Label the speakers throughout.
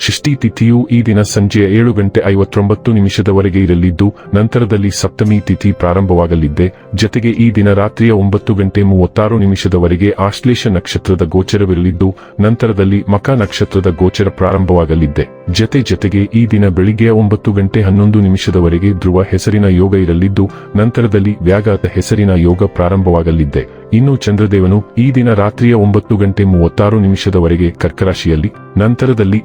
Speaker 1: ಷಷ್ಠಿ ತಿಥಿಯು ಈ ದಿನ ಸಂಜೆ ಏಳು ಗಂಟೆ ಐವತ್ತೊಂಬತ್ತು ನಿಮಿಷದವರೆಗೆ ಇರಲಿದ್ದು, ನಂತರದಲ್ಲಿ ಸಪ್ತಮಿ ತಿಥಿ ಪ್ರಾರಂಭವಾಗಲಿದ್ದೆ. ಜತೆಗೆ ಈ ದಿನ ರಾತ್ರಿಯ ಒಂಬತ್ತು ಗಂಟೆ ಮೂವತ್ತಾರು ನಿಮಿಷದವರೆಗೆ ಆಶ್ಲೇಷ ನಕ್ಷತ್ರದ ಗೋಚರವಿರಲಿದ್ದು, ನಂತರದಲ್ಲಿ ಮಕ ನಕ್ಷತ್ರದ ಗೋಚರ ಪ್ರಾರಂಭವಾಗಲಿದ್ದೆ. ಜತೆ ಜತೆಗೆ ಈ ದಿನ ಬೆಳಿಗ್ಗೆ ಒಂಬತ್ತು ಗಂಟೆ ಹನ್ನೊಂದು ನಿಮಿಷದವರೆಗೆ ಧ್ರುವ ಹೆಸರಿನ ಯೋಗ ಇರಲಿದ್ದು, ನಂತರದಲ್ಲಿ ವ್ಯಾಘಾತ ಹೆಸರಿನ ಯೋಗ ಪ್ರಾರಂಭವಾಗಲಿದ್ದೆ. ಇನ್ನು ಚಂದ್ರದೇವನು ಈ ದಿನ ರಾತ್ರಿಯ ಒಂಬತ್ತು ಗಂಟೆ ಮೂವತ್ತಾರು ನಿಮಿಷದವರೆಗೆ ಕರ್ಕರಾಶಿಯಲ್ಲಿ, ನಂತರದಲ್ಲಿ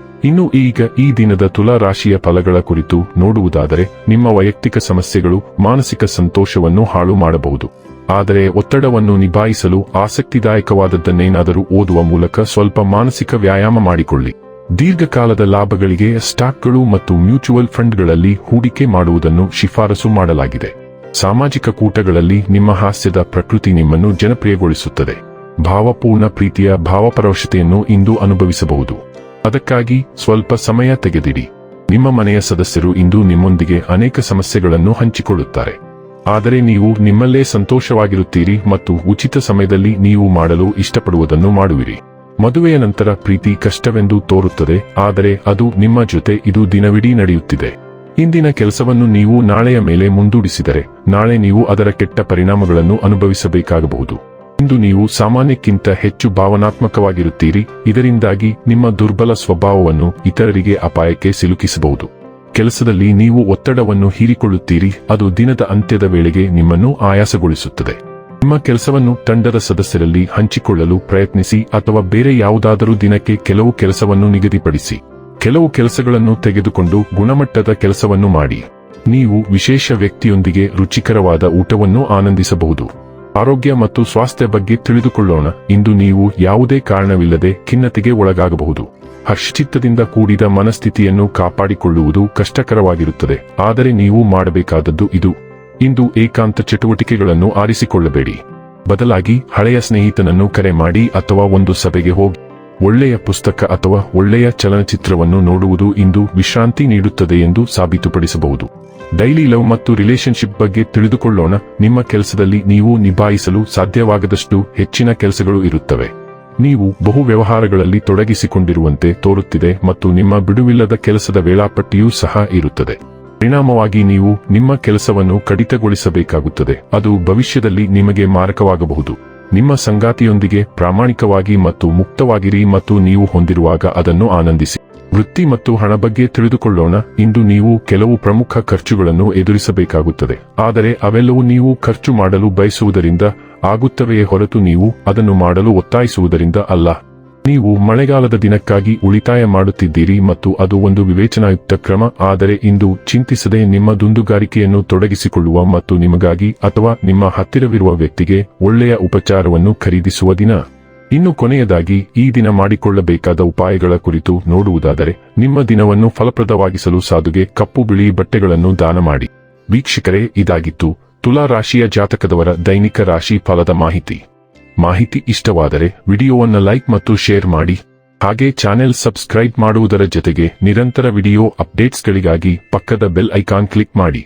Speaker 1: ಇನ್ನು ಈಗ ಈ ದಿನದ ತುಲಾ ರಾಶಿಯ ಫಲಗಳ ಕುರಿತು ನೋಡುವುದಾದರೆ, ನಿಮ್ಮ ವೈಯಕ್ತಿಕ ಸಮಸ್ಯೆಗಳು ಮಾನಸಿಕ ಸಂತೋಷವನ್ನು ಹಾಳು ಮಾಡಬಹುದು. ಆದರೆ ಒತ್ತಡವನ್ನು ನಿಭಾಯಿಸಲು ಆಸಕ್ತಿದಾಯಕವಾದದ್ದನ್ನೇನಾದರೂ ಓದುವ ಮೂಲಕ ಸ್ವಲ್ಪ ಮಾನಸಿಕ ವ್ಯಾಯಾಮ ಮಾಡಿಕೊಳ್ಳಿ. ದೀರ್ಘಕಾಲದ ಲಾಭಗಳಿಗೆ ಸ್ಟಾಕ್ಗಳು ಮತ್ತು ಮ್ಯೂಚುವಲ್ ಫಂಡ್ಗಳಲ್ಲಿ ಹೂಡಿಕೆ ಮಾಡುವುದನ್ನು ಶಿಫಾರಸು ಮಾಡಲಾಗಿದೆ. ಸಾಮಾಜಿಕ ಕೂಟಗಳಲ್ಲಿ ನಿಮ್ಮ ಹಾಸ್ಯದ ಪ್ರಕೃತಿ ನಿಮ್ಮನ್ನು ಜನಪ್ರಿಯಗೊಳಿಸುತ್ತದೆ. ಭಾವಪೂರ್ಣ ಪ್ರೀತಿಯ ಭಾವಪರವಶತೆಯನ್ನು ಇಂದು ಅನುಭವಿಸಬಹುದು. ಅದಕ್ಕಾಗಿ ಸ್ವಲ್ಪ ಸಮಯ ತೆಗೆದಿಡಿ. ನಿಮ್ಮ ಮನೆಯ ಸದಸ್ಯರು ಇಂದು ನಿಮ್ಮೊಂದಿಗೆ ಅನೇಕ ಸಮಸ್ಯೆಗಳನ್ನು ಹಂಚಿಕೊಳ್ಳುತ್ತಾರೆ. ಆದರೆ ನೀವು ನಿಮ್ಮಲ್ಲೇ ಸಂತೋಷವಾಗಿರುತ್ತೀರಿ ಮತ್ತು ಉಚಿತ ಸಮಯದಲ್ಲಿ ನೀವು ಮಾಡಲು ಇಷ್ಟಪಡುವುದನ್ನು ಮಾಡುವಿರಿ. ಮದುವೆಯ ನಂತರ ಪ್ರೀತಿ ಕಷ್ಟವೆಂದು ತೋರುತ್ತದೆ, ಆದರೆ ಅದು ನಿಮ್ಮ ಜೊತೆ ಇದು ದಿನವಿಡೀ ನಡೆಯುತ್ತಿದೆ. ಇಂದಿನ ಕೆಲಸವನ್ನು ನೀವು ನಾಳೆಯ ಮೇಲೆ ಮುಂದೂಡಿಸಿದರೆ, ನಾಳೆ ನೀವು ಅದರ ಕೆಟ್ಟ ಪರಿಣಾಮಗಳನ್ನು ಅನುಭವಿಸಬೇಕಾಗಬಹುದು. ಇಂದು ನೀವು ಸಾಮಾನ್ಯಕ್ಕಿಂತ ಹೆಚ್ಚು ಭಾವನಾತ್ಮಕವಾಗಿರುತ್ತೀರಿ. ಇದರಿಂದಾಗಿ ನಿಮ್ಮ ದುರ್ಬಲ ಸ್ವಭಾವವನ್ನು ಇತರರಿಗೆ ಅಪಾಯಕ್ಕೆ ಸಿಲುಕಿಸಬಹುದು. ಕೆಲಸದಲ್ಲಿ ನೀವು ಒತ್ತಡವನ್ನು ಹೀರಿಕೊಳ್ಳುತ್ತೀರಿ. ಅದು ದಿನದ ಅಂತ್ಯದ ವೇಳೆಗೆ ನಿಮ್ಮನ್ನು ಆಯಾಸಗೊಳಿಸುತ್ತದೆ. ನಿಮ್ಮ ಕೆಲಸವನ್ನು ತಂಡದ ಸದಸ್ಯರಲ್ಲಿ ಹಂಚಿಕೊಳ್ಳಲು ಪ್ರಯತ್ನಿಸಿ ಅಥವಾ ಬೇರೆ ಯಾವುದಾದರೂ ದಿನಕ್ಕೆ ಕೆಲವು ಕೆಲಸವನ್ನು ನಿಗದಿಪಡಿಸಿ. ಕೆಲವು ಕೆಲಸಗಳನ್ನು ತೆಗೆದುಕೊಂಡು ಗುಣಮಟ್ಟದ ಕೆಲಸವನ್ನು ಮಾಡಿ. ನೀವು ವಿಶೇಷ ವ್ಯಕ್ತಿಯೊಂದಿಗೆ ರುಚಿಕರವಾದ ಊಟವನ್ನು ಆನಂದಿಸಬಹುದು. ಆರೋಗ್ಯ ಮತ್ತು ಸ್ವಾಸ್ಥ್ಯ ಬಗ್ಗೆ ತಿಳಿದುಕೊಳ್ಳೋಣ. ಇಂದು ನೀವು ಯಾವುದೇ ಕಾರಣವಿಲ್ಲದೆ ಖಿನ್ನತೆಗೆ ಒಳಗಾಗಬಹುದು. ಹರ್ಷಚಿತ್ತದಿಂದ ಕೂಡಿದ ಮನಸ್ಥಿತಿಯನ್ನು ಕಾಪಾಡಿಕೊಳ್ಳುವುದು ಕಷ್ಟಕರವಾಗಿರುತ್ತದೆ. ಆದರೆ ನೀವು ಮಾಡಬೇಕಾದದ್ದು ಇದು. ಇಂದು ಏಕಾಂತ ಚಟುವಟಿಕೆಗಳನ್ನು ಆರಿಸಿಕೊಳ್ಳಬೇಡಿ. ಬದಲಾಗಿ ಹಳೆಯ ಸ್ನೇಹಿತನನ್ನು ಕರೆ ಮಾಡಿ ಅಥವಾ ಒಂದು ಸಭೆಗೆ ಹೋಗಿ. ಒಳ್ಳೆಯ ಪುಸ್ತಕ ಅಥವಾ ಒಳ್ಳೆಯ ಚಲನಚಿತ್ರವನ್ನು ನೋಡುವುದು ಇಂದು ವಿಶ್ರಾಂತಿ ನೀಡುತ್ತದೆ ಎಂದು ಸಾಬೀತುಪಡಿಸಬಹುದು. ಡೈಲಿ ಲವ್ ಮತ್ತು ರಿಲೇಶನ್ಶಿಪ್ ಬಗ್ಗೆ ತಿಳಿದುಕೊಳ್ಳೋಣ. ನಿಮ್ಮ ಕೆಲಸದಲ್ಲಿ ನೀವು ನಿಭಾಯಿಸಲು ಸಾಧ್ಯವಾಗದಷ್ಟು ಹೆಚ್ಚಿನ ಕೆಲಸಗಳು ಇರುತ್ತವೆ. ನೀವು ಬಹು ವ್ಯವಹಾರಗಳಲ್ಲಿ ತೊಡಗಿಸಿಕೊಂಡಿರುವಂತೆ ತೋರುತ್ತಿದೆ ಮತ್ತು ನಿಮ್ಮ ಬಿಡುವಿಲ್ಲದ ಕೆಲಸದ ವೇಳಾಪಟ್ಟಿಯೂ ಸಹ ಇರುತ್ತದೆ. ಪರಿಣಾಮವಾಗಿ ನೀವು ನಿಮ್ಮ ಕೆಲಸವನ್ನು ಕಡಿತಗೊಳಿಸಬೇಕಾಗುತ್ತದೆ. ಅದು ಭವಿಷ್ಯದಲ್ಲಿ ನಿಮಗೆ ಮಾರಕವಾಗಬಹುದು. ನಿಮ್ಮ ಸಂಗಾತಿಯೊಂದಿಗೆ ಪ್ರಾಮಾಣಿಕವಾಗಿ ಮತ್ತು ಮುಕ್ತವಾಗಿರಿ ಮತ್ತು ನೀವು ಹೊಂದಿರುವಾಗ ಅದನ್ನು ಆನಂದಿಸಿ. ವೃತ್ತಿ ಮತ್ತು ಹಣ ಬಗ್ಗೆ ತಿಳಿದುಕೊಳ್ಳೋಣ. ಇಂದು ನೀವು ಕೆಲವು ಪ್ರಮುಖ ಖರ್ಚುಗಳನ್ನು ಎದುರಿಸಬೇಕಾಗುತ್ತದೆ. ಆದರೆ ಅವೆಲ್ಲವೂ ನೀವು ಖರ್ಚು ಮಾಡಲು ಬಯಸುವುದರಿಂದ ಆಗುತ್ತವೆಯೇ ಹೊರತು ನೀವು ಅದನ್ನು ಮಾಡಲು ಒತ್ತಾಯಿಸುವುದರಿಂದ ಅಲ್ಲ. ನೀವು ಮಳೆಗಾಲದ ದಿನಕ್ಕಾಗಿ ಉಳಿತಾಯ ಮಾಡುತ್ತಿದ್ದೀರಿ ಮತ್ತು ಅದು ಒಂದು ವಿವೇಚನಾಯುಕ್ತ ಕ್ರಮ. ಆದರೆ ಇಂದು ಚಿಂತಿಸದೆ ನಿಮ್ಮ ದುಂದುಗಾರಿಕೆಯನ್ನು ತೊಡಗಿಸಿಕೊಳ್ಳುವ ಮತ್ತು ನಿಮಗಾಗಿ ಅಥವಾ ನಿಮ್ಮ ಹತ್ತಿರವಿರುವ ವ್ಯಕ್ತಿಗೆ ಒಳ್ಳೆಯ ಉಪಚಾರವನ್ನು ಖರೀದಿಸುವ ದಿನ. ಇನ್ನು ಕೊನೆಯದಾಗಿ, ಈ ದಿನ ಮಾಡಿಕೊಳ್ಳಬೇಕಾದ ಉಪಾಯಗಳ ಕುರಿತು ನೋಡುವುದಾದರೆ, ನಿಮ್ಮ ದಿನವನ್ನು ಫಲಪ್ರದವಾಗಿಸಲು ಸಾಧುಗೆ ಕಪ್ಪು ಬಿಳಿ ಬಟ್ಟೆಗಳನ್ನು ದಾನ ಮಾಡಿ. ವೀಕ್ಷಕರೇ, ಇದಾಗಿತ್ತು ತುಲಾ ರಾಶಿಯ ಜಾತಕದವರ ದೈನಿಕ ರಾಶಿ ಫಲದ ಮಾಹಿತಿ. ಮಾಹಿತಿ ಇಷ್ಟವಾದರೆ ವಿಡಿಯೋವನ್ನು ಲೈಕ್ ಮತ್ತು ಶೇರ್ ಮಾಡಿ. ಹಾಗೆ ಚಾನೆಲ್ ಸಬ್ಸ್ಕ್ರೈಬ್ ಮಾಡುವುದರ ಜೊತೆಗೆ ನಿರಂತರ ವಿಡಿಯೋ ಅಪ್ಡೇಟ್ಸ್ಗಳಿಗಾಗಿ ಪಕ್ಕದ ಬೆಲ್ ಐಕಾನ್ ಕ್ಲಿಕ್ ಮಾಡಿ.